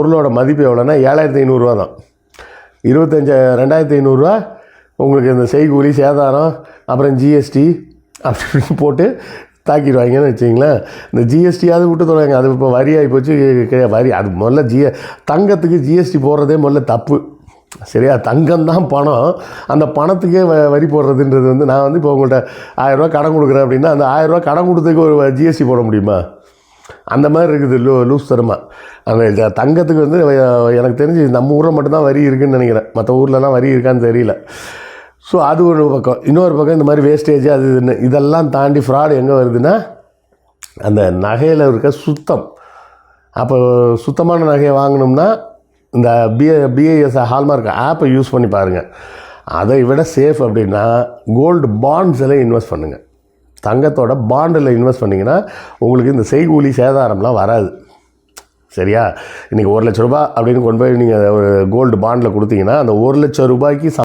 பொருளோட மதிப்பு எவ்வளோன்னா ஏழாயிரத்தி ஐநூறுரூவா தான். இருபத்தஞ்ச ரெண்டாயிரத்தி ஐநூறுரூவா உங்களுக்கு இந்த செய்கூலி சேதாரம் அப்புறம் ஜிஎஸ்டி அப்படி இப்படின்னு போட்டு தாக்கிடுவாங்கன்னு வச்சிங்களேன் இந்த ஜிஎஸ்டியாவது விட்டு தொலைங்க. அது இப்போ வரி ஆகி போச்சு வரி அது முதல்ல ஜிஎ தங்கத்துக்கு ஜிஎஸ்டி போடுறதே முதல்ல தப்பு. சரியா? தங்கம் தான் பணம். அந்த பணத்துக்கே வ வரி போடுறதுன்றது வந்து நான் வந்து இப்போ உங்கள்கிட்ட ஆயிரரூவா கடன் கொடுக்குறேன் அப்படின்னா அந்த ஆயிரரூவா கடன் கொடுத்ததுக்கு ஒரு ஜிஎஸ்டி போட முடியுமா? அந்த மாதிரி இருக்குது லூ லூஸ் தரமாக அந்த தங்கத்துக்கு வந்து எனக்கு தெரிஞ்சு நம்ம ஊரில் மட்டும்தான் வரி இருக்குதுன்னு நினைக்கிறேன். மற்ற ஊர்லலாம் வரி இருக்கான்னு தெரியல. ஸோ அது ஒரு பக்கம். இன்னொரு பக்கம் இந்த மாதிரி வேஸ்டேஜ் அது இதுன்னு இதெல்லாம் தாண்டி ஃப்ராடு எங்கே வருதுன்னா அந்த நகையில் இருக்க சுத்தம். அப்போ சுத்தமான நகையை வாங்கினோம்னா இந்த பிஏ பிஏஎஸ் ஹால்மார்க் ஆப்பை யூஸ் பண்ணி பாருங்கள் அதை விட சேஃப் அப்படின்னா கோல்டு பாண்ட்ஸ் எல்லாம் இன்வெஸ்ட் பண்ணுங்கள் தங்கத்தோட பாண்டில் இன்வெஸ்ட் பண்ணிங்கன்னா உங்களுக்கு இந்த செய்கூலி சேதாரம்லாம் வராது. சரியா? இன்றைக்கி ஒரு லட்ச ரூபாய் அப்படின்னு கொண்டு போய் நீங்கள் ஒரு கோல்டு பாண்டில் கொடுத்தீங்கன்னா அந்த ஒரு லட்ச ரூபாய்க்கு